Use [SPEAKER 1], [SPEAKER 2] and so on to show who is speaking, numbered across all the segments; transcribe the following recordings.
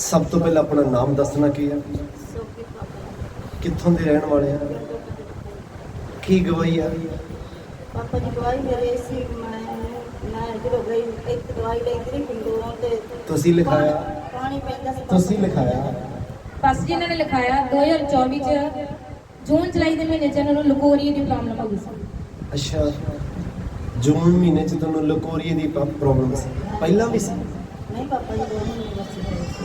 [SPEAKER 1] ਸਭ ਤੋਂ ਪਹਿਲਾਂ ਆਪਣਾ ਨਾਮ ਦੱਸਣਾ ਕੀ ਹੈ ਕਿੱਥੋਂ ਦੇ ਰਹਿਣ ਵਾਲੇ ਆ? ਕੀ ਗਵਾਹੀ ਆ?
[SPEAKER 2] ਪਾਪਾ ਜੀ ਦਵਾਈ ਮੇਰੇ ਸੀ। ਮੈਂ ਮੈਂ ਜਦੋਂ ਗਈ ਇੱਕ ਦਵਾਈ ਲਈ ਤਰੀ ਪਿੰਡੋਂ ਤੇ
[SPEAKER 1] ਤੁਸੀਂ ਲਿਖਾਇਆ?
[SPEAKER 2] ਪਾਣੀ ਪੈਂਦਾ ਸੀ।
[SPEAKER 1] ਤੁਸੀਂ ਲਿਖਾਇਆ?
[SPEAKER 3] ਬਸ ਜੀ ਇਹਨਾਂ ਨੇ ਲਿਖਾਇਆ 2024 ਚ ਜੂਨ ਜੁਲਾਈ ਦੇ ਮਹੀਨੇ ਚ ਇਹਨਾਂ ਨੂੰ ਲਕੋਰੀਆ ਦੀ ਪ੍ਰੋਬਲਮ ਹੋ ਗਈ ਸੀ।
[SPEAKER 1] ਅੱਛਾ। ਜੂਨ ਮਹੀਨੇ ਚ ਤੁਹਾਨੂੰ ਲਕੋਰੀਏ ਦੀ ਪ੍ਰੋਬਲਮ ਸੀ। ਪਹਿਲਾਂ ਵੀ ਸੀ?
[SPEAKER 2] ਨਹੀਂ ਪਾਪਾ ਜੀ ਦੋ ਮਹੀਨੇ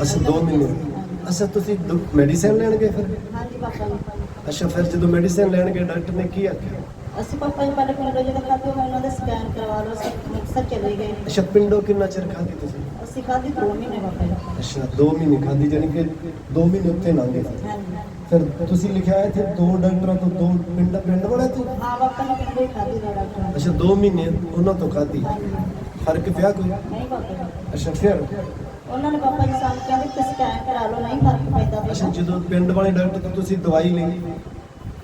[SPEAKER 1] ਅੱਛਾ 2 ਮਹੀਨੇ। ਅੱਛਾ ਤੁਸੀਂ ਮੈਡੀਸਿਨ ਲੈਣ ਗਏ ਫਿਰ?
[SPEAKER 2] ਹਾਂਜੀ ਪਾਪਾ ਜੀ।
[SPEAKER 1] ਅੱਛਾ ਫਿਰ ਜਦੋਂ ਮੈਡੀਸਿਨ ਲੈਣ ਗਏ ਡਾਕਟਰ ਨੇ ਕੀ ਆਖਿਆ?
[SPEAKER 2] ਅਸੀਂ ਪਾਪਾ ਜੀ ਪਹਿਲੇ ਪਿੰਡੋਂ ਜਦੋਂ ਖਾਧੀ ਮੈਂ ਉਹਨਾਂ ਦਾ ਸਕੈਨ ਕਰਵਾ ਲਓ ਅਸੀਂ ਮੁਕਤਸਰ ਚਲੇ ਗਏ।
[SPEAKER 1] ਅੱਛਾ ਪਿੰਡੋਂ ਕਿੰਨਾ ਚਿਰ ਖਾਧੀ ਤੁਸੀਂ?
[SPEAKER 2] ਅਸੀਂ ਖਾਧੀ ਦੋ ਮਹੀਨੇ ਪਾਪਾ ਜੀ
[SPEAKER 1] ਅੱਛਾ 2 ਮਹੀਨੇ ਖਾਧੀ ਜਾਨੀ ਕਿ 2 ਮਹੀਨੇ ਉੱਥੇ ਲੰਘ
[SPEAKER 2] ਹਾਂਜੀ।
[SPEAKER 1] ਫਿਰ ਤੁਸੀਂ ਲਿਖਿਆ ਇੱਥੇ ਦੋ ਡਾਕਟਰਾਂ ਤੋਂ ਦੋ ਪਿੰਡ ਪਿੰਡ ਵਾਲੇ ਤੋਂ?
[SPEAKER 2] ਹਾਂ ਪਾਪਾ ਨੇ ਪਿੰਡੋਂ ਹੀ ਖਾਧੀ ਦਾ ਡਾਕਟਰ
[SPEAKER 1] ਅੱਛਾ 2 ਮਹੀਨੇ ਉਹਨਾਂ ਤੋਂ ਖਾਧੀ।
[SPEAKER 2] ਹਾਂਜੀ।
[SPEAKER 1] ਫ਼ਰਕ ਪਿਆ ਕੋਈ?
[SPEAKER 2] ਨਹੀਂ ਪਾਪਾ ਜੀ।
[SPEAKER 1] ਅੱਛਾ ਫਿਰ?
[SPEAKER 2] ਉਹਨਾਂ ਨੇ ਪਾਪਾ ਜੀ ਸਾਨੂੰ ਕਹਿੰਦੇ ਕਿ ਸਕੈਨ ਕਰਾ ਲਓ ਨਹੀਂ ਫ਼ਰਕ ਪੈਂਦਾ
[SPEAKER 1] ਅੱਛਾ ਜਦੋਂ ਪਿੰਡ ਵਾਲੇ ਡਾਕਟਰ ਤੋਂ ਤੁਸੀਂ ਦਵਾਈ ਲਈ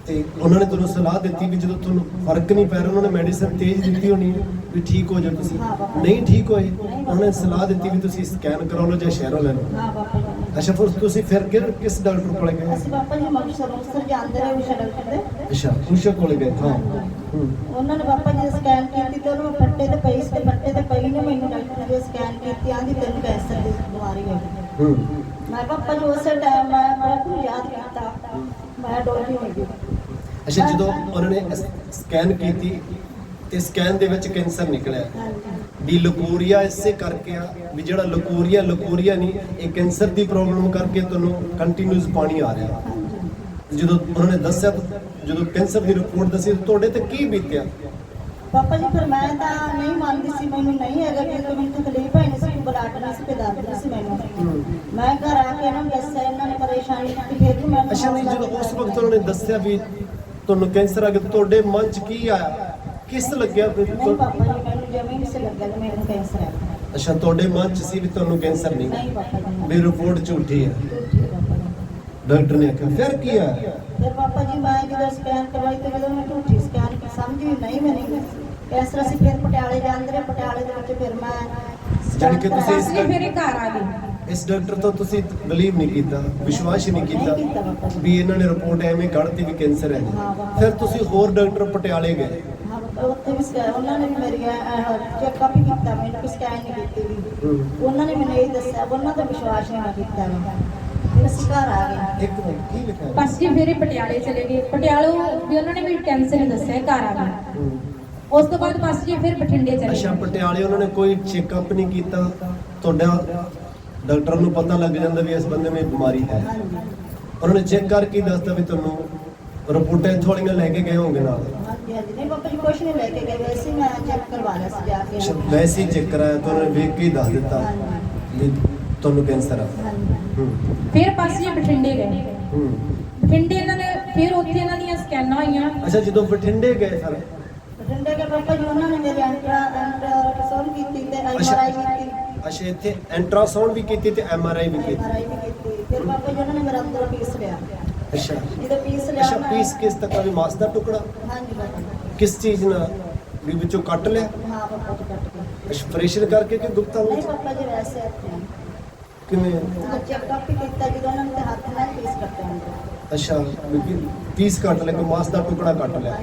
[SPEAKER 1] ਤੇ ਉਹਨਾਂ ਨੇ ਤੁਹਾਨੂੰ ਸਲਾਹ ਦਿੱਤੀ ਵੀ ਜਦੋਂ ਤੁਹਾਨੂੰ ਫ਼ਰਕ ਨਹੀਂ ਪੈ ਰਿਹਾ ਉਹਨਾਂ ਨੇ ਮੈਡੀਸਿਨ ਤੇਜ਼ ਦਿੱਤੀ ਹੋਣੀ ਹੈ ਵੀ ਠੀਕ ਹੋ ਜਾਓ ਤੁਸੀਂ।
[SPEAKER 2] ਹਾਂ ਬਾਬਾ।
[SPEAKER 1] ਨਹੀਂ ਠੀਕ ਹੋਏ ਉਹਨਾਂ ਨੇ ਸਲਾਹ ਦਿੱਤੀ ਵੀ ਤੁਸੀਂ ਸਕੈਨ ਕਰਾ ਲਓ ਜਾਂ ਸ਼ਹਿਰੋਂ ਲੈ ਲਓ।
[SPEAKER 2] ਹਾਂ ਪਾਪਾ ਜੀ।
[SPEAKER 1] ਅੱਛਾ ਫਿਰ ਤੁਸੀਂ ਫਿਰ ਕਿਸ ਡਾਕਟਰ ਕੋਲ ਗਏ?
[SPEAKER 2] ਅਸੀਂ ਪਾਪਾ ਜੀ ਮਕਸਰ ਮੁਕਸਰ ਜਾਂਦੇ ਰਹੇ ਉਸ ਡਾਕਟਰ ਦੇ।
[SPEAKER 1] ਅੱਛਾ ਉਸ਼ਾ ਕੋਲ ਗਏ ਹਾਂ। ਹੂੰ।
[SPEAKER 2] ਉਹਨਾਂ ਨੇ ਪਾਪਾ ਜੀ ਸਕੈਨ ਕੀਤੀ ਤੇ ਉਹਨੂੰ ਫੱਟੇ ਤੇ ਪਈ ਤੇ ਫੱਟੇ ਤੇ ਪਈ ਨੇ ਮੈਨੂੰ ਡਾਕਟਰ ਨੇ ਸਕੈਨ ਕੀਤੀ ਆਂਦੀ ਤੈਨੂੰ ਕੈਂਸਰ ਦੀ ਬਿਮਾਰੀ ਹੈ
[SPEAKER 1] ਹੂੰ।
[SPEAKER 2] ਮੈਂ ਪਾਪਾ ਜੀ ਉਸੇ ਟਾਈਮ ਮੈਂ ਕੁਝ ਯਾਦ ਕੀਤਾ। ਮੈਂ ਡੋਲੀ ਹੋ ਗਈ
[SPEAKER 1] ਅੱਛਾ ਜਦੋਂ ਉਹਨਾਂ ਨੇ ਸਕੈਨ ਕੀਤੀ ਤੇ ਸਕੈਨ ਦੇ ਵਿੱਚ ਕੈਂਸਰ ਨਿਕਲਿਆ। ਵੀ ਲਕੂਰੀਆ ਇਸੇ ਕਰਕੇ ਆ ਵੀ ਜਿਹੜਾ ਲਕੂਰੀਆ ਲਕੂਰੀਆ ਨਹੀਂ ਇਹ ਕੈਂਸਰ ਦੀ ਪ੍ਰੋਬਲਮ ਕਰਕੇ ਤੁਹਾਨੂੰ ਕੰਟੀਨਿਊਸ ਪਾਣੀ ਆ ਰਿਹਾ। ਜਦੋਂ ਉਹਨਾਂ ਨੇ ਦੱਸਿਆ ਜਦੋਂ ਕੈਂਸਰ ਦੀ ਰਿਪੋਰਟ ਦੱਸੀ ਤੁਹਾਡੇ ਤੇ ਕੀ ਬੀਤਿਆ?
[SPEAKER 2] ਪਾਪਾ ਜੀ ਫਿਰ ਮੈਂ ਤਾਂ ਨਹੀਂ ਮੰਨਦੀ ਸੀ ਮੈਨੂੰ ਨਹੀਂ ਹੈਗਾ ਕਿ ਮੈਨੂੰ ਤਕਲੀਫ ਹੈ ਨਹੀਂ ਸੀ ਕੋਈ ਬਲਾਟ ਨਹੀਂ ਸੀ ਕੋਈ ਦਰਦ ਨਹੀਂ ਸੀ ਮੈਨੂੰ। ਮੈਂ ਘਰ ਆ ਕੇ ਇਹਨਾਂ ਨੂੰ ਦੱਸਿਆ ਇਹਨਾਂ ਨੇ ਪਰੇਸ਼ਾਨੀ ਕੀਤੀ ਫਿਰ ਵੀ ਮੈਂ
[SPEAKER 1] ਅੱਛਾ ਨਹੀਂ ਜਦੋਂ ਉਸ ਵਕਤ ਉਹਨਾਂ ਨੇ ਦੱਸਿਆ ਵੀ ਤੁਹਾਨੂੰ ਕੈਂਸਰ ਆ ਗਿਆ ਤੁਹਾਡੇ ਮਨ 'ਚ ਕੀ ਆਇਆ? ਕਿਸ ਲੱਗਿਆ ਵੀ
[SPEAKER 2] ਨਹੀਂ
[SPEAKER 1] ਤੁਹਾ-
[SPEAKER 2] ਪਾਪਾ ਜੀ ਮੈਨੂੰ ਜਮੀ ਨਹੀਂ ਸੀ ਲੱਗਿਆ ਕਿ ਮੈਨੂੰ ਕੈਂਸਰ ਹੈ
[SPEAKER 1] ਅੱਛਾ ਤੁਹਾਡੇ ਮਨ 'ਚ ਸੀ ਵੀ ਤੁਹਾਨੂੰ ਕੈਂਸਰ ਨਹੀਂ?
[SPEAKER 2] ਨਹੀਂ ਪਾਪਾ ਜੀ
[SPEAKER 1] ਵੀ ਰਿਪੋਰਟ ਝੂਠੀ ਹੈ
[SPEAKER 2] ਝੂਠੀ ਹੈ ਪਾਪਾ ਜੀ।
[SPEAKER 1] ਡਾਕਟਰ ਨੇ ਆਖਿਆ ਫਿਰ ਕੀ ਆ?
[SPEAKER 2] ਫਿਰ ਪਾਪਾ ਜੀ ਮੈਂ ਜਦੋਂ ਸਕੈਨ ਕਰਵਾਈ ਤੇ ਜਦੋਂ ਮੈਂ ਝੂਠੀ ਸਕੈਨ ਸਮਝੀ ਨਹੀਂ ਮੈਨੂੰ ਕੈਂਸਰ ਅਸੀਂ ਫਿਰ ਪਟਿਆਲੇ ਜਾਂਦੇ ਰਹੇ ਪਟਿਆਲੇ ਦੇ ਵਿੱਚ ਫਿਰ ਮੈਂ
[SPEAKER 1] ਜਾਣੀ ਕਿ ਤੁਸੀਂ
[SPEAKER 3] ਜੀ ਫਿਰ ਇਹ ਘਰ ਆ ਗਏ।
[SPEAKER 1] ਇਸ ਡਾਕਟਰ ਤੋਂ ਤੁਸੀਂ ਬਲੀਵ ਨਹੀਂ ਕੀਤਾ ਵਿਸ਼ਵਾਸ ਹੀ ਨਹੀਂ
[SPEAKER 2] ਨਹੀਂ ਕੀਤਾ
[SPEAKER 1] ਕੀਤਾ
[SPEAKER 2] ਬਾਬਾ ਜੀ।
[SPEAKER 1] ਵੀ ਇਹਨਾਂ ਨੇ ਰਿਪੋਰਟ ਐਵੇਂ ਕੱਢਤੀ ਵੀ ਕੈਂਸਰ ਹੈ।
[SPEAKER 2] ਹਾਂ ਬਾਬਾ।
[SPEAKER 1] ਫਿਰ ਤੁਸੀਂ ਹੋਰ ਡਾਕਟਰ ਪਟਿਆਲੇ ਗਏ।
[SPEAKER 2] ਉੱਥੇ ਵੀ ਸਕੈਨ ਉਹਨਾਂ ਨੇ ਵੀ ਮੇਰੀ ਚੈੱਕਅਪ ਹੀ ਕੀਤਾ ਮੈਨੂੰ ਸਕੈਨ ਨਹੀਂ ਕੀਤੀ ਵੀ। ਉਹਨਾਂ ਨੇ ਮੈਨੂੰ ਇਹ ਦੱਸਿਆ ਉਹਨਾਂ ਦਾ ਵਿਸ਼ਵਾਸ ਨਹੀਂ ਮੈਂ ਕੀਤਾ ਵਾ। ਫਿਰ ਅਸੀਂ ਘਰ ਆ ਗਏ।
[SPEAKER 1] ਇੱਕ ਮਿੰਟ ਕੀ ਲਿਖਿਆ?
[SPEAKER 3] ਬਸ ਜੀ ਫਿਰ ਇਹ ਪਟਿਆਲੇ ਚਲੇ ਗਏ। ਪਟਿਆਲੋਂ ਵੀ ਉਹਨਾਂ ਨੇ ਵੀ ਕੈਂਸਰ ਹੀ ਦੱਸਿਆ ਘਰ ਆ ਗਏ। ਉਸ ਤੋਂ ਬਾਅਦ ਬਸ ਜੀ ਫਿਰ ਬਠਿੰਡੇ ਚਲੇ
[SPEAKER 1] ਅੱਛਾ ਪਟਿਆਲੇ ਉਹਨਾਂ ਨੇ ਕੋਈ ਚੈੱਕਅਪ ਨਹੀਂ ਕੀਤਾ। ਤੁਹਾਡਾ ਡਾਕਟਰ ਨੂੰ ਪਤਾ ਲੱਗ ਜਾਂਦਾ ਵੀ ਇਸ ਬੰਦੇ ਨੂੰ ਇਹ ਬਿਮਾਰੀ ਹੈ। ਉਹਨਾਂ ਨੇ ਚੈੱਕ ਕਰਕੇ ਹੀ ਦੱਸਤਾ ਵੀ ਤੁਹਾਨੂੰ ਰਿਪੋਰਟਾਂ ਇੱਥੋਂ ਵਾਲੀਆਂ ਲੈ ਕੇ ਗਏ ਹੋਗੇ ਨਾਲ।
[SPEAKER 2] ਹਾਂਜੀ ਹਾਂਜੀ। ਨਹੀਂ ਬਾਬਾ ਜੀ ਕੁਛ ਨਹੀਂ ਲੈ ਕੇ ਗਏ ਵੈਸੇ ਮੈਂ ਚੈੱਕ ਕਰਵਾ ਲਿਆ ਸੀ ਜਾ ਕੇ।
[SPEAKER 1] ਵੈਸੇ ਹੀ ਚੈੱਕ ਕਰਾਇਆ ਤਾਂ ਉਹਨਾਂ ਨੇ ਵੇਖ ਕੇ ਹੀ ਦੱਸ ਦਿੱਤਾ ਵੀ ਤੁਹਾਨੂੰ ਕੈਂਸਰ ਆ। ਹੂੰ।
[SPEAKER 3] ਫਿਰ ਬਸ ਜੀ ਬਠਿੰਡੇ ਗਏ।
[SPEAKER 1] ਹੂੰ।
[SPEAKER 3] ਬਠਿੰਡੇ ਇਹਨਾਂ ਨੇ ਫਿਰ ਉੱਥੇ ਇਹਨਾਂ ਦੀਆਂ ਸਕੈਨਾਂ ਹੋਈਆਂ।
[SPEAKER 1] ਅੱਛਾ ਜਦੋਂ ਬਠਿੰਡੇ ਗਏ ਫਿਰ
[SPEAKER 2] ਬਠਿੰਡੇ ਕੇ ਪਾਪਾ ਜੀ ਉਹਨਾਂ ਨੇ ਮੇਰੇ ਐਂਟਰਾ ਐਂਟਰਾਸਾਊਂਡ ਕੀਤੀ ਤੇ ਐਮਆਰਆਈ ਕੀਤੀ।
[SPEAKER 1] ਅੱਛਾ ਇੱਥੇ ਅਲਟਰਾਸਾਊਂਡ ਵੀ ਕੀਤੀ ਤੇ ਐਮਆਰਆਈ ਵੀ ਕੀਤੀ।
[SPEAKER 2] ਐਮਆਰਆਈ ਵੀ ਕੀਤੀ। ਫਿਰ ਪਾਪਾ ਜੀ ਉਹਨਾਂ ਨੇ ਮੇਰਾ ਅੰਦਰ ਪੀਸ ਲਿਆ।
[SPEAKER 1] ਅੱਛਾ।
[SPEAKER 2] ਜਦੋਂ ਪੀਸ ਲਿਆ
[SPEAKER 1] ਅੱਛਾ ਪੀਸ ਕਿਸ ਤੱਕ ਵੀ ਮਾਸ ਦਾ ਟੁਕੜਾ?
[SPEAKER 2] ਹਾਂਜੀ ਬਾਬਾ।
[SPEAKER 1] ਕਿਸ ਚੀਜ਼ ਨਾਲ? ਵੀ ਵਿੱਚੋਂ ਕੱਟ ਲਿਆ?
[SPEAKER 2] ਹਾਂ ਪਾਪਾ ਜੀ ਕੱਟ ਕੇ
[SPEAKER 1] ਅੱਛਾ ਆਪਰੇਸ਼ਨ ਕਰਕੇ ਕਿ ਗੁਪਤਾ
[SPEAKER 2] ਨਹੀਂ
[SPEAKER 1] ਵਿੱਚ
[SPEAKER 2] ਪਾਪਾ ਜੀ ਵੈਸੇ ਇੱਥੇ।
[SPEAKER 1] ਕਿਵੇਂ?
[SPEAKER 2] ਚੈੱਕਅਪ ਹੀ ਕੀਤਾ ਜਦੋਂ ਉਹਨਾਂ ਨੇ ਹੱਥ ਨਾਲ ਪੀਸ ਅੰਦਰ
[SPEAKER 1] ਅੱਛਾ ਕਿ ਪੀਸ ਕੱਟ ਲਿਆ ਕਿ ਮਾਸ ਦਾ ਟੁਕੜਾ ਕੱਟ ਲਿਆ।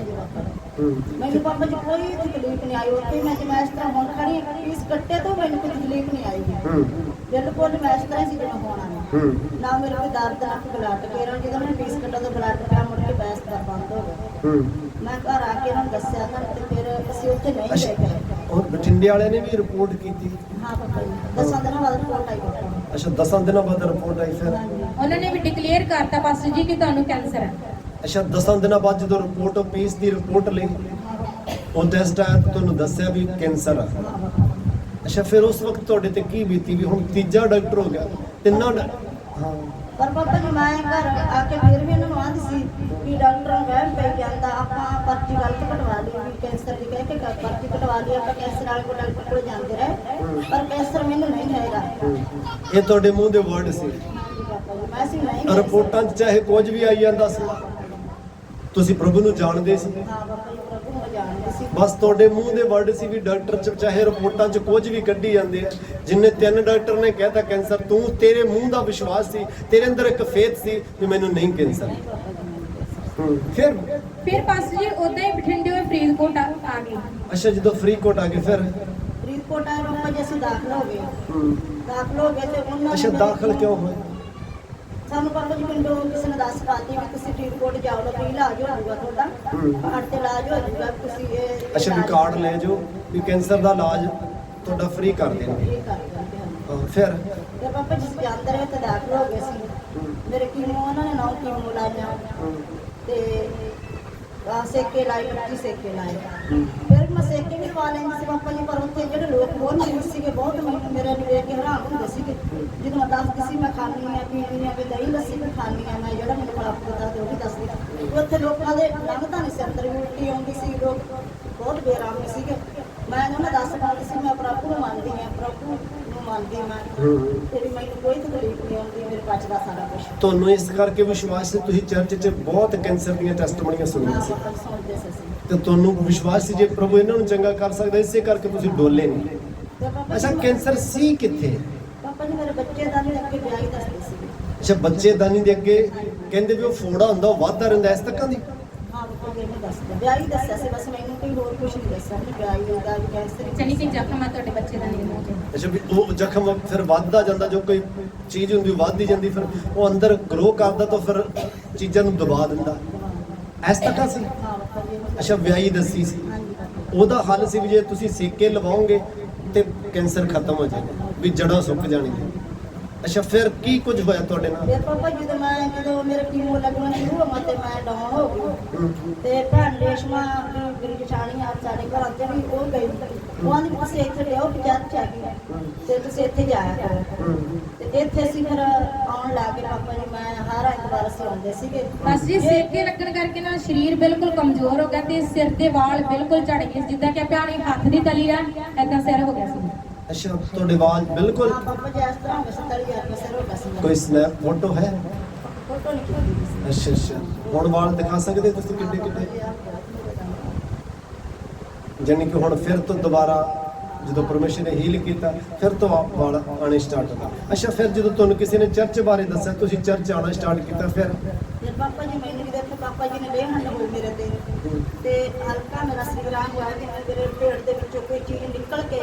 [SPEAKER 2] ਮੈਨੂੰ ਪਾਪਾ ਜੀ ਕੋਈ ਤਕਲੀਫ ਨਹੀਂ ਆਈ ਉੱਥੇ ਮੈਂ ਜਿਵੇਂ ਇਸ ਤਰ੍ਹਾਂ ਹੁਣ ਖੜੀ ਹਾਂ, ਪੀਸ ਕੱਟੇ ਤੋਂ ਮੈਨੂੰ ਕੋਈ ਤਕਲੀਫ ਨਹੀਂ ਆਈ।
[SPEAKER 1] ਹੂੰ।
[SPEAKER 2] ਬਿਲਕੁਲ ਮੈਂ ਇਸ ਤਰ੍ਹਾਂ ਸੀ ਜਿਵੇਂ ਹੋਣਾ
[SPEAKER 1] ਹੂੰ।
[SPEAKER 2] ਨਾ ਮੇਰੇ ਕੋਈ ਦਰਦ ਨਾ ਬਲੱਡ ਕੇਰਾ ਜਦੋਂ ਮੈਂ ਪੀਸ ਕੱਟਾ ਤਾਂ ਬਲੱਡ ਪਿਆ ਮੁੜ ਕੇ ਬੈਸ ਦਾ ਬੰਦ ਹੋ ਗਿਆ।
[SPEAKER 1] ਹੂੰ।
[SPEAKER 2] ਮੈਂ ਘਰ ਆ ਕੇ ਉਹਨਾਂ ਨੂੰ ਦੱਸਿਆ ਤਾਂ ਤੇ ਫਿਰ ਅਸੀਂ ਉੱਥੇ ਨਹੀਂ ਗਏ
[SPEAKER 1] ਔਰ ਬਠਿੰਡੇ ਵਾਲਿਆਂ ਨੇ ਵੀ ਰਿਪੋਰਟ ਕੀਤੀ?
[SPEAKER 2] ਹਾਂ ਪਾਪਾ ਜੀ। ਦਸਾਂ ਦਿਨਾਂ ਬਾਅਦ ਰਿਪੋਰਟ ਆਈ ਪਾਪਾ
[SPEAKER 1] ਅੱਛਾ 10 ਦਿਨਾਂ ਬਾਅਦ ਰਿਪੋਰਟ ਆਈ ਫਿਰ?
[SPEAKER 2] ਹਾਂਜੀ।
[SPEAKER 3] ਉਹਨਾਂ ਨੇ ਵੀ ਡਿਕਲੇਅਰ ਕਰਤਾ ਬਸ ਜੀ ਕਿ ਤੁਹਾਨੂੰ ਕੈਂਸਰ ਹੈ।
[SPEAKER 1] ਅੱਛਾ 10 ਦਿਨਾਂ ਬਾਅਦ ਜਦੋਂ ਰਿਪੋਰਟ ਪੀਸ ਦੀ ਰਿਪੋਰਟ ਲਈ ਉਹ ਟੈਸਟ ਆਇਆ ਤਾਂ ਤੁਹਾਨੂੰ ਦੱਸਿਆ ਵੀ ਕੈਂਸਰ ਆ। ਅੱਛਾ ਫਿਰ ਉਸ ਵਕਤ ਤੁਹਾਡੇ ਤੇ ਕੀ ਬੀਤੀ ਵੀ? ਹੁਣ ਤੀਜਾ ਡਾਕਟਰ ਹੋ ਗਿਆ। ਤਿੰਨਾਂ ਡਾ- ਹਾਂ।
[SPEAKER 2] ਪਰ ਪਾਪਾ ਜੀ ਮੈਂ ਘਰ ਆ ਕੇ ਫਿਰ ਵੀ ਉਹਨਾਂ ਨੂੰ ਆਂਦੀ ਸੀ ਵੀ ਡਾਕਟਰ ਵਹਿਮ ਪਈ ਜਾਂਦਾ ਆਪਾਂ ਪਰਚੀ ਗਲਤ ਕਟਵਾ ਲਈ ਵੀ ਕੈਂਸਰ ਦੀ ਕਹਿ ਕੇ ਪਰਚੀ ਕਟਵਾ ਲਈ ਆਪਾਂ ਕੈਂਸਰ ਵਾਲੇ ਕੋਲ ਡਾਕਟਰ ਕੋਲ ਜਾਂਦੇ ਰਹੇ ਪਰ ਕੈਂਸਰ ਮੈਨੂੰ ਨਹੀਂ ਹੈਗਾ।
[SPEAKER 1] ਇਹ ਤੁਹਾਡੇ ਮੂੰਹ ਦੇ ਵਰਡ ਸੀ।
[SPEAKER 2] ਮੈਂ ਨਹੀਂ
[SPEAKER 1] ਰਿਪੋਰਟਾਂ 'ਚ ਚਾਹੇ ਕੁਝ ਵੀ ਆਈ ਜਾਂਦਾ ਸੀ। ਤੁਸੀਂ ਪ੍ਰਭੂ ਨੂੰ ਜਾਣਦੇ ਸੀ। ਬਸ ਤੁਹਾਡੇ ਮੂੰਹ ਦੇ ਵਰਡ ਸੀ ਵੀ ਡਾਕਟਰ ਚ ਚਾਹੇ ਰਿਪੋਰਟਾਂ ਚ ਕੁਝ ਵੀ ਕੱਢੀ ਜਾਂਦੇ ਆ। ਜਿੰਨੇ ਤਿੰਨ ਡਾਕਟਰ ਨੇ ਕਹਿਤਾ ਕੈਂਸਰ ਤੂੰ ਤੇਰੇ ਮੂੰਹ ਦਾ ਵਿਸ਼ਵਾਸ ਸੀ ਤੇਰੇ ਅੰਦਰ ਇੱਕ ਫੇਥ ਸੀ ਵੀ ਮੈਨੂੰ ਨਹੀਂ ਕੈਂਸਰ। ਫਿਰ?
[SPEAKER 3] ਫਿਰ ਪਾਸ ਜੀ ਉਦਾਂ ਹੀ ਬਠਿੰਡੇ ਹੋਏ ਫਰੀਦਕੋਟ ਆ ਆ ਗਏ।
[SPEAKER 1] ਅੱਛਾ ਜਦੋਂ ਫਰੀਦਕੋਟ ਆ ਗਏ ਫਿਰ?
[SPEAKER 2] ਫਰੀਦਕੋਟ ਆਏ ਬਾਬਾ ਜੀ ਅਸੀਂ ਦਾਖਲ ਹੋ ਗਏ।
[SPEAKER 1] ਹੂੰ।
[SPEAKER 2] ਦਾਖਲ ਹੋ ਗਏ ਤੇ ਉਹਨਾਂ ਨੇ
[SPEAKER 1] ਅੱਛਾ ਦਾਖਲ ਕਿਉਂ ਹੋਏ?
[SPEAKER 2] ਸਾਨੂੰ ਬਾਬਾ ਜੀ ਪਿੰਡੋਂ ਕਿਸੇ ਨੇ ਦੱਸ ਪਾਤੀ ਵੀ ਤੁਸੀਂ ਫਰੀਦਕੋਟ ਜਾਓ ਤਾਂ ਫ੍ਰੀ ਇਲਾਜ ਹੋ ਜਾਊਗਾ ਤੁਹਾਡਾ।
[SPEAKER 1] ਹੂੰ।
[SPEAKER 2] ਕਾਰਡ ਤੇ ਇਲਾਜ ਹੋ ਜਾਊਗਾ ਤੁਸੀਂ ਇਹ
[SPEAKER 1] ਅੱਛਾ ਵੀ ਕਾਰਡ ਲੈ ਜਾਓ ਵੀ ਕੈਂਸਰ ਦਾ ਇਲਾਜ ਤੁਹਾਡਾ ਫ੍ਰੀ ਕਰ ਦੇਣਗੇ। ਫਿਰ?
[SPEAKER 2] ਤੇ ਬਾਬਾ ਜੀ ਜਾਂਦੇ ਰਹੇ ਤੇ ਦਾਖਲ ਹੋ ਗਏ ਸੀ। ਮੇਰੇ ਕੀਮੋ ਉਹਨਾਂ ਨੇ ਨੌ ਕੀਮੋ ਲਾਈਆਂ।
[SPEAKER 1] ਹੂੰ,
[SPEAKER 2] ਤੇ ਆ ਸੇਕੇ ਲਾਏ 25 ਸੇਕੇ
[SPEAKER 1] ਹੂੰ।
[SPEAKER 2] ਫਿਰ ਮੈਂ ਸੇਕੇ ਵੀ ਪਾ ਲੈਂਦੀ ਸੀ ਪਾਪਾ ਜੀ ਪਰ ਉੱਥੇ ਜਿਹੜੇ ਲੋਕ ਹੋਰ ਨਹੀਂ ਸੀਗੇ ਬਹੁਤ ਮੈਨੂੰ ਮੇਰੇ ਨੂੰ ਵੇਖ ਕੇ ਹੈਰਾਨ ਹੁੰਦੇ ਸੀਗੇ। ਜਦੋਂ ਮੈਂ ਦੱਸਦੀ ਸੀ ਮੈਂ ਖਾਣੀ ਆ ਪੀਣੀ ਆ ਵੀ ਦਹੀਂ ਲੱਸੀ ਵੀ ਖਾਣੀ ਆ ਮੈਂ ਜਿਹੜਾ ਮੈਨੂੰ ਪ੍ਰਾਪਤ ਹੁੰਦਾ ਤੇ ਉਹ ਵੀ ਦੱਸਦੀ ਉੱਥੇ ਲੋਕਾਂ ਦੇ ਲੰਘਦਾ ਨਹੀਂ ਸੀ ਅੰਦਰ ਵੀ ਉਲਟੀ ਆਉਂਦੀ ਸੀ ਲੋਕ ਬਹੁਤ ਬੇਰਾਮੀ ਸੀਗੇ। ਮੈਂ ਉਹਨਾਂ ਦੱਸ ਪਾਉਂਦੀ ਸੀ ਮੈਂ ਪ੍ਰਭੂ ਨੂੰ ਮੰਨਦੀ ਆ ਪ੍ਰਭੂ ਨੂੰ ਮੰਨਦੀ ਮੈਂ
[SPEAKER 1] ਹੂੰ, ਹੂੰ।
[SPEAKER 2] ਤੇਰੀ ਮੈਨੂੰ ਕੋਈ ਤਕਲੀਫ ਨਹੀਂ ਸਾਰਾ ਕੁਝ
[SPEAKER 1] ਤੁਹਾਨੂੰ ਇਸ ਕਰਕੇ ਵਿਸ਼ਵਾਸ ਸੀ ਤੁਸੀਂ ਚਰਚ 'ਚ ਬਹੁਤ ਕੈਂਸਰ ਦੀਆਂ ਟੈਸਟਮਨੀਆਂ ਸੁਣੀਆਂ ਸੀ।
[SPEAKER 2] ਆਪਾਂ ਸੁਣਦੇ ਸੀ ਅਸੀਂ।
[SPEAKER 1] ਤੇ ਤੁਹਾਨੂੰ ਵਿਸ਼ਵਾਸ ਸੀ ਜੇ ਪ੍ਰਭੂ ਇਹਨਾਂ ਨੂੰ ਚੰਗਾ ਕਰ ਸਕਦਾ ਇਸੇ ਕਰਕੇ ਤੁਸੀਂ ਡੋਲੇ ਨਹੀਂ।
[SPEAKER 2] ਤੇ ਪਾਪਾ
[SPEAKER 1] ਅੱਛਾ
[SPEAKER 2] ਜੀ-
[SPEAKER 1] ਕੈਂਸਰ ਸੀ ਕਿੱਥੇ?
[SPEAKER 2] ਪਾਪਾ ਜੀ ਮੇਰੇ ਬੱਚੇ ਦਾ ਨਹੀਂ ਅੱਗੇ ਵਿਆਹ ਹੀ ਦੱਸਦੇ ਸੀ।
[SPEAKER 1] ਅੱਛਾ ਬੱਚੇ ਦਾਨੀ ਦੇ ਅੱਗੇ ਕਹਿੰਦੇ ਵੀ ਉਹ ਫੋੜਾ ਹੁੰਦਾ ਉਹ ਵਾਧਾ ਰਹਿੰਦਾ ਇਸ ਤੱਕਾਂ ਦੀ।
[SPEAKER 2] ਵਿਆਹ ਹੀ। ਦੱਸਿਆ ਸੀ ਬਸ ਮੈਨੂੰ ਕੋਈ ਹੋਰ ਕੁਝ ਨਹੀਂ ਦੱਸਿਆ। ਨਹੀਂ ਵਿਆਹ ਹੀ ਹੁੰਦਾ ਵੀ ਕੈਂਸਰ
[SPEAKER 3] ਚਣੀ ਕਿ ਜ਼ਖਮ ਆ ਤੁਹਾਡੇ ਬੱਚੇ ਦਾ ਨਹੀਂ ਮੂੰਹ ਤੇ
[SPEAKER 1] ਅੱਛਾ ਵੀ ਉਹ ਜ਼ਖਮ ਫਿਰ ਵੱਧਦਾ ਜਾਂਦਾ ਜੋ ਕੋਈ ਚੀਜ਼ ਹੁੰਦੀ ਉਹ ਵੱਧਦੀ ਜਾਂਦੀ ਫਿਰ ਉਹ ਅੰਦਰ ਗਰੋ ਕਰਦਾ ਤਾਂ ਫਿਰ ਚੀਜ਼ਾਂ ਨੂੰ ਦਬਾ ਦਿੰਦਾ। ਇਸ ਤੱਕਾਂ ਸੀ? ਅੱਛਾ ਵਿਆਹੀ ਦੱਸੀ ਸੀ। ਉਹਦਾ ਹੱਲ ਸੀ ਵੀ ਜੇ ਤੁਸੀਂ ਸੇਕੇ ਲਵਾਓਗੇ ਤੇ ਕੈਂਸਰ ਖਤਮ ਹੋ ਜਾਏਗਾ ਵੀ ਜੜਾਂ ਸੁੱਕ ਜਾਣਗੀਆਂ। ਅੱਛਾ ਫਿਰ ਕੀ ਕੁਝ ਹੋਇਆ ਤੁਹਾਡੇ ਨਾਲ?
[SPEAKER 2] ਫਿਰ ਪਾਪਾ ਜੀ ਜਦੋਂ ਮੈਂ ਜਦੋਂ ਮੇਰੇ ਕੀਮੋ ਲੱਗਣਾ ਸ਼ੁਰੂ ਹੋਇਆ ਤੇ ਮੈਂ ਡਾਊਨ ਹੋ ਗਈ।
[SPEAKER 1] ਹੂੰ,
[SPEAKER 2] ਤੇ ਭੈਣ ਰੇਸ਼ਮਾ ਦੀ ਜਠਾਣੀ ਆ ਸਾਡੇ ਘਰ ਤੇ ਵੀ ਉਹ ਗਈ। ਉਹ ਆਂਦੀ ਤੁਸੀਂ ਇੱਥੇ ਲਿਆਓ ਕਿ ਚਰਚ ਆ ਗਈ ਤੇ ਤੁਸੀਂ ਇੱਥੇ ਜਾਇਆ ਕਰੋ।
[SPEAKER 1] ਹੂੰ।
[SPEAKER 2] ਤੇ ਇੱਥੇ ਅਸੀਂ ਫਿਰ ਆਉਣ ਲੱਗ ਗਏ ਪਾਪਾ ਜੀ ਮੈਂ ਹਰ ਐਤਵਾਰ ਅਸੀਂ ਆਉਂਦੇ ਸੀਗੇ।
[SPEAKER 3] ਬਸ ਜੀ ਸੇਕੇ ਲੱਗਣ ਕਰਕੇ ਨਾ ਸਰੀਰ ਬਿਲਕੁਲ ਕਮਜ਼ੋਰ ਹੋ ਗਿਆ ਤੇ ਸਿਰ ਦੇ ਵਾਲ ਬਿਲਕੁਲ ਝੜ ਗਏ। ਜਿੱਦਾਂ ਕਿ ਪਿਆਣੀ ਹੱਥ ਦੀ ਤਲੀ ਆ ਐਦਾਂ ਸਿਰ ਹੋ ਗਿਆ ਸੀ।
[SPEAKER 1] ਅੱਛਾ ਤੁਹਾਡੇ ਵਾਲ ਬਿਲਕੁਲ
[SPEAKER 2] ਹਾਂ ਪਾਪਾ ਜੀ ਇਸ ਤਰ੍ਹਾਂ ਹੋ ਗਿਆ ਸੀ ਤਲੀ ਆ ਕੇ ਸਿਰ ਹੋ ਗਿਆ ਸੀ
[SPEAKER 1] ਕੋਈ ਸਨੈਪ ਫੋਟੋ ਹੈ?
[SPEAKER 2] ਫੋਟੋ ਨਹੀਂ ਕੀਤੀ ਸੀ।
[SPEAKER 1] ਅੱਛਾ ਅੱਛਾ। ਹੁਣ ਵਾਲ ਦਿਖਾ ਸਕਦੇ ਤੁਸੀਂ ਕਿੱਡੇ ਕਿੱਡੇ? ਜਾਨੀ ਕਿ ਹੁਣ ਫਿਰ ਤੋਂ ਦੁਬਾਰਾ ਜਦੋਂ ਪਰਮੇਸ਼ਰ ਨੇ ਹੀਲ ਕੀਤਾ ਫਿਰ ਤੋਂ ਵਾ- ਵਾਲ ਆਣੇ ਸਟਾਰਟ ਹੋ ਗਏ ਅੱਛਾ ਫਿਰ ਜਦੋਂ ਤੁਹਾਨੂੰ ਕਿਸੇ ਨੇ ਚਰਚ ਬਾਰੇ ਦੱਸਿਆ ਤੁਸੀਂ ਚਰਚ ਆਉਣਾ ਸਟਾਰਟ ਕੀਤਾ ਫਿਰ?
[SPEAKER 2] ਫਿਰ ਪਾਪਾ ਜੀ ਦੇਖੋ ਪਾਪਾ ਜੀ ਨੇ ਹੰਡ ਹੋ ਮੇਰੇ ਤੇ। ਤੇ ਹਲਕਾ ਮੇਰਾ ਸਰੀਰ ਆ ਹੋਇਆ ਕਿ ਮੇਰੇ ਪੇਟ ਦੇ ਵਿੱਚੋਂ ਕੋਈ ਚੀਜ਼ ਨਿਕਲ ਕੇ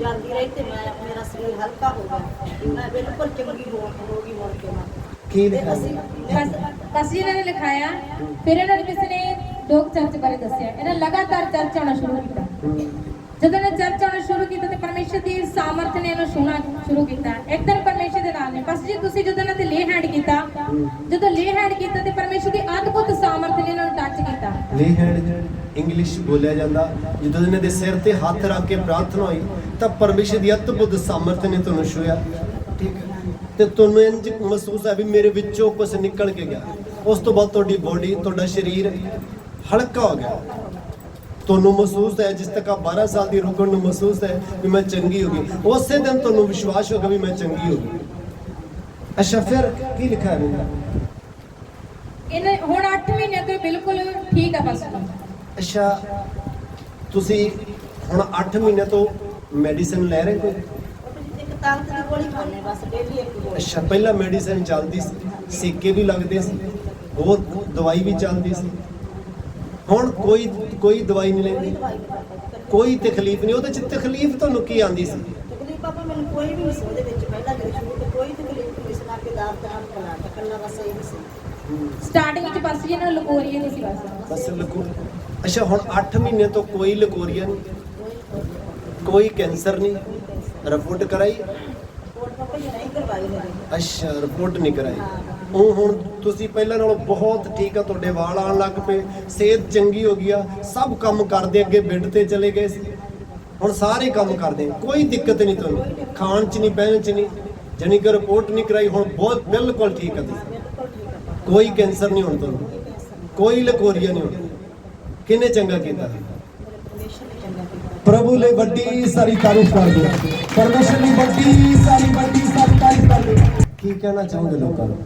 [SPEAKER 2] ਜਾਂਦੀ ਰਹੀ ਤੇ ਮੈਂ ਮੇਰਾ ਸਰੀਰ ਹਲਕਾ ਹੋ ਗਿਆ। ਮੈਂ ਬਿਲਕੁਲ ਚੰਗੀ ਹੋ ਹੋ ਗਈ ਮੁੜ ਕੇ ਮੈਂ
[SPEAKER 1] ਕੀ
[SPEAKER 2] ਤੇ
[SPEAKER 1] ਲਿਖਿਆ
[SPEAKER 2] ਅਸੀਂ
[SPEAKER 3] ਬਸ ਬਸ ਜੀ ਇਹਨਾਂ ਨੇ ਲਿਖਾਇਆ ਫਿਰ ਇਹਨਾਂ ਨੂੰ ਕਿਸੇ ਨੇ ਲੋਕ ਚਰਚ ਬਾਰੇ ਦੱਸਿਆ। ਇਹਨਾਂ ਲਗਾਤਾਰ ਚਰਚ ਆਉਣਾ ਸ਼ੁਰੂ ਕੀਤਾ। ਜਦੋਂ ਇਹਨਾਂ ਚਰਚ ਆਉਣਾ ਸ਼ੁਰੂ ਕੀਤਾ ਤੇ ਪਰਮੇਸ਼ਰ ਦੀ ਸਾਮਰਥ ਨੇ ਇਹਨੂੰ ਛੂਣਾ ਸ਼ੁਰੂ ਕੀਤਾ। ਇੱਕ ਦਿਨ ਪਰਮੇਸ਼ਰ ਦੇ ਨਾਲ ਨੇ। ਬਸ ਜੀ, ਤੁਸੀਂ ਜਦੋਂ ਇਹਨਾਂ ਤੇ ਲੇ ਹੈਂਡ ਕੀਤਾ, ਜਦੋਂ ਲੇ ਹੈਂਡ ਕੀਤਾ ਤੇ ਪਰਮੇਸ਼ਰ ਦੀ ਅਦਭੁਤ ਸਾਮਰਥ ਨੇ ਇਹਨਾਂ ਨੂੰ ਟੱਚ ਕੀਤਾ।
[SPEAKER 1] ਲੇ ਹੈਂਡ ਇੰਗਲਿਸ਼ ਬੋਲਿਆ ਜਾਂਦਾ। ਜਦੋਂ ਇਹਨਾਂ ਦੇ ਸਿਰ ਤੇ ਹੱਥ ਰੱਖ ਕੇ ਪ੍ਰਾਰਥਨਾ ਹੋਈ, ਤਾਂ ਪਰਮੇਸ਼ਰ ਦੀ ਅਤਿਬੁੱਧ ਸਾਮਰਥ ਨੇ ਤੁਹਾਨੂੰ ਛੂਇਆ ਠੀਕ ਤੇ ਤੁਹਾਨੂੰ ਇੰਜ ਮਹਿਸੂਸ ਹੈ ਵੀ ਮੇਰੇ ਵਿੱਚੋਂ ਕੁਝ ਨਿਕਲ ਕੇ ਗਿਆ। ਉਸ ਤੋਂ ਬਾਅਦ ਤੁਹਾਡੀ ਬੋਡੀ ਤੁਹਾਡਾ ਸਰੀਰ ਹਲਕਾ ਹੋ ਗਿਆ। ਤੁਹਾਨੂੰ ਮਹਿਸੂਸ ਹੈ ਜਿਸ ਤੱਕ ਆ 12 ਸਾਲ ਦੀ ਰੁਕਣ ਨੂੰ ਮਹਿਸੂਸ ਹੈ ਵੀ ਮੈਂ ਚੰਗੀ ਹੋ ਗਈ? ਉਸੇ ਦਿਨ ਤੁਹਾਨੂੰ ਵਿਸ਼ਵਾਸ ਹੋ ਗਿਆ ਵੀ ਮੈਂ ਚੰਗੀ ਹੋ ਗਈ। ਅੱਛਾ ਫਿਰ ਕੀ ਲਿਖਿਆ ਹੈ ਇਹਨਾਂ
[SPEAKER 3] ਹੁਣ 8 ਮਹੀਨੇ ਤੋਂ ਬਿਲਕੁਲ ਠੀਕ ਆ ਬਸ।
[SPEAKER 1] ਅੱਛਾ ਤੁਸੀਂ ਹੁਣ 8 ਮਹੀਨੇ ਤੋਂ ਮੈਡੀਸਿਨ ਲੈ ਰਹੇ ਕੋਈ?
[SPEAKER 2] ਇੱਕ ਤਾਕਤ ਦੀ ਗੋਲੀ ਖਾਣੇ ਬਸ ਡੇਲੀ ਇੱਕ ਗੋਲੀ
[SPEAKER 1] ਅੱਛਾ ਪਹਿਲਾਂ ਮੈਡੀਸਿਨ ਚੱਲਦੀ ਸੀ ਸਿੱਕੇ ਵੀ ਲੱਗਦੇ ਸੀ ਹੋਰ ਦਵਾਈ ਵੀ ਚੱਲਦੀ ਸੀ। ਹੁਣ ਕੋਈ ਕੋਈ ਦਵਾਈ ਨਹੀਂ ਲੈਂਦੀ। ਕੋਈ ਤਕਲੀਫ ਨਹੀਂ ਉਹਦੇ ਚ ਤਕਲੀਫ ਤੁਹਾਨੂੰ ਕੀ ਆਂਦੀ ਸੀ?
[SPEAKER 2] ਤਕਲੀਫ ਪਾਪਾ ਮੈਨੂੰ ਕੋਈ ਵੀ ਨਹੀਂ ਸੀ ਉਹਦੇ ਵਿੱਚ। ਪਹਿਲਾਂ ਜਦੋਂ ਸ਼ੁਰੂ ਤੋਂ ਕੋਈ ਤਕਲੀਫ ਨਹੀਂ ਸੀ ਨਾ ਕਿ ਦਾਰ ਦਾ ਕਲਾ ਕੱਲਾ ਬਸ ਇਹ ਸੀ।
[SPEAKER 3] ਸਟਾਰਟਿੰਗ ਵਿੱਚ ਬਸ ਇਹਨਾਂ ਨੂੰ ਲਕੋਰੀਏ ਨਹੀਂ ਸੀ ਬਸ।
[SPEAKER 1] ਬਸ ਲਕੋ ਅੱਛਾ ਹੁਣ 8 ਮਹੀਨੇ ਤੋਂ ਕੋਈ ਲਕੋਰੀਆ ਨਹੀਂ?
[SPEAKER 2] ਕੋਈ
[SPEAKER 1] ਕੈਂਸਰ ਨਹੀਂ? ਰਿਪੋਰਟ ਕਰਾਈ?
[SPEAKER 2] ਕੋਟ ਪਾਪਾ ਜੀ ਨਹੀਂ ਕਰਵਾਈ
[SPEAKER 1] ਅੱਛਾ ਰਿਪੋਰਟ ਨਹੀਂ ਕਰਾਈ। ਉਹ ਹੁਣ ਤੁਸੀਂ ਪਹਿਲਾਂ ਨਾਲੋਂ ਬਹੁਤ ਠੀਕ ਆ, ਤੁਹਾਡੇ ਵਾਲ ਆਉਣ ਲੱਗ ਪਏ, ਸਿਹਤ ਚੰਗੀ ਹੋ ਗਈ ਆ, ਸਭ ਕੰਮ ਕਰਦੇ, ਅੱਗੇ ਬੈੱਡ ਤੇ ਚਲੇ ਗਏ ਸੀ। ਹੁਣ ਸਾਰੇ ਕੰਮ ਕਰਦੇ, ਕੋਈ ਦਿੱਕਤ ਨਹੀਂ ਤੁਹਾਨੂੰ, ਖਾਣ ਚ ਨਹੀਂ, ਬਹਿਣ ਚ ਨਹੀਂ, ਜਾਣੀ ਕਿ ਰਿਪੋਰਟ ਨਹੀਂ ਕਰਾਈ, ਹੁਣ ਬਹੁਤ ਬਿਲਕੁਲ ਠੀਕ ਆ ਤੁਸੀਂ। ਕੋਈ ਕੈਂਸਰ ਨਹੀਂ ਹੁਣ ਤੁਹਾਨੂੰ, ਕੋਈ ਲਕੋਰੀਆ ਨਹੀਂ ਹੁਣ। ਕਿੰਨੇ ਚੰਗਾ ਕੀਤਾ?
[SPEAKER 4] ਪ੍ਰਭੂ ਲਈ ਵੱਡੀ ਸਾਰੀ ਤਾਰੀਫ ਕਰ ਦਿਓ ਪਰਮੇਸ਼ਰ ਲਈ ਵੱਡੀ ਸਾਰੀ ਵੱਡੀ ਸਾਰੀ ਤਾਰੀਫ ਕਰ ਦਿਓ
[SPEAKER 1] ਕੀ ਕਹਿਣਾ ਚਾਹੋਗੇ ਲੋਕਾਂ ਨੂੰ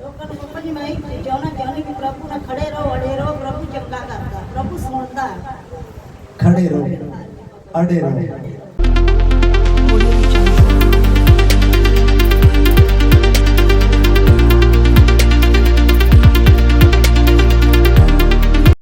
[SPEAKER 2] ਲੋਕਾਂ ਨੂੰ ਪਾਪਾ ਜੀ ਮੈਂ ਇਹ ਚਾਹਣਾ ਚਾਹੁੰਦੀ ਕਿ ਪ੍ਰਭੂ ਨਾਲ ਖੜੇ ਰਹੋ, ਅੜੇ ਰਹੋ, ਪ੍ਰਭੂ ਚੰਗਾ ਕਰਦਾ, ਪ੍ਰਭੂ ਸੁਣਦਾ ਖੜੇ ਰਹੋ, ਅੜੇ ਰਹੋ।